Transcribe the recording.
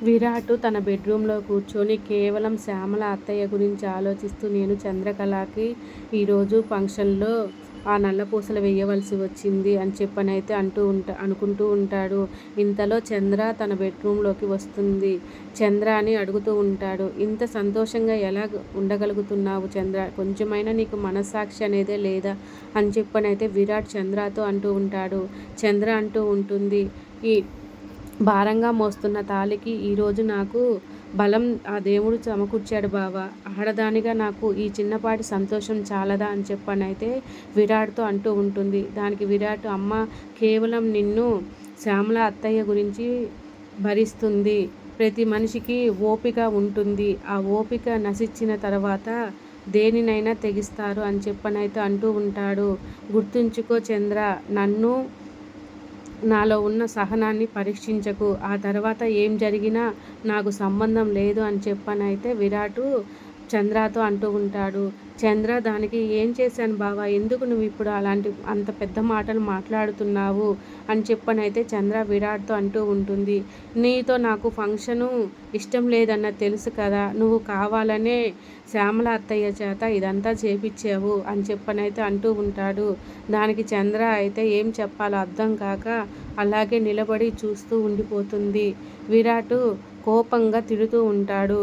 విరాట్ తన బెడ్రూమ్లో కూర్చొని కేవలం శ్యామల అత్తయ్య గురించి ఆలోచిస్తూ నేను చంద్రకళకి ఈరోజు ఫంక్షన్లో ఆ నల్లపూసలు వేయవలసి వచ్చింది అని చెప్పనైతే అంటూ ఉంటా అనుకుంటూ ఉంటాడు. ఇంతలో చంద్ర తన బెడ్రూమ్లోకి వస్తుంది. చంద్ర అని అడుగుతూ ఉంటాడు ఇంత సంతోషంగా ఎలా ఉండగలుగుతున్నావు చంద్ర? కొంచెమైనా నీకు మనస్సాక్షి అనేదే లేదా అని చెప్పనైతే విరాట్ చంద్రతో అంటూ ఉంటాడు. చంద్ర అంటూ ఉంటుంది ఈ భారంగా మోస్తున్న తాలికి ఈరోజు నాకు బలం ఆ దేవుడు సమకూర్చాడు బావా. ఆడదానిగా నాకు ఈ చిన్నపాటి సంతోషం చాలదా అని చెప్పనైతే విరాట్తో అంటూ ఉంటుంది. దానికి విరాట్ అమ్మ కేవలం నిన్ను శ్యామల అత్తయ్య గురించి భరిస్తుంది. ప్రతి మనిషికి ఓపిక ఉంటుంది. ఆ ఓపిక నశించిన తర్వాత దేనినైనా తెగిస్తారు అని చెప్పనైతే అంటూ ఉంటాడు. గుర్తుంచుకో చంద్ర నన్ను నాలో ఉన్న సహనాన్ని పరీక్షించకు. ఆ తర్వాత ఏం జరిగినా నాకు సంబంధం లేదు అని చెప్పనైతే విరాటు చంద్రతో అంటూ ఉంటాడు చంద్ర దానికి ఏం చేశాను బావా? ఎందుకు నువ్వు ఇప్పుడు అలాంటి అంత పెద్ద మాటలు మాట్లాడుతున్నావు? అని చెప్పనైతే చంద్ర విరాట్తో అంటూ ఉంటుంది నీతో నాకు ఫంక్షను ఇష్టం లేదన్న తెలుసు కదా నువ్వు కావాలనే శ్యామల అత్తయ్య చేత ఇదంతా చేపించావు అని చెప్పనైతే అంటూ ఉంటాడు. దానికి చంద్ర అయితే ఏం చెప్పాలో అర్థం కాక అలాగే నిలబడి చూస్తూ ఉండిపోతుంది. విరాటు కోపంగా తిడుతూ ఉంటాడు.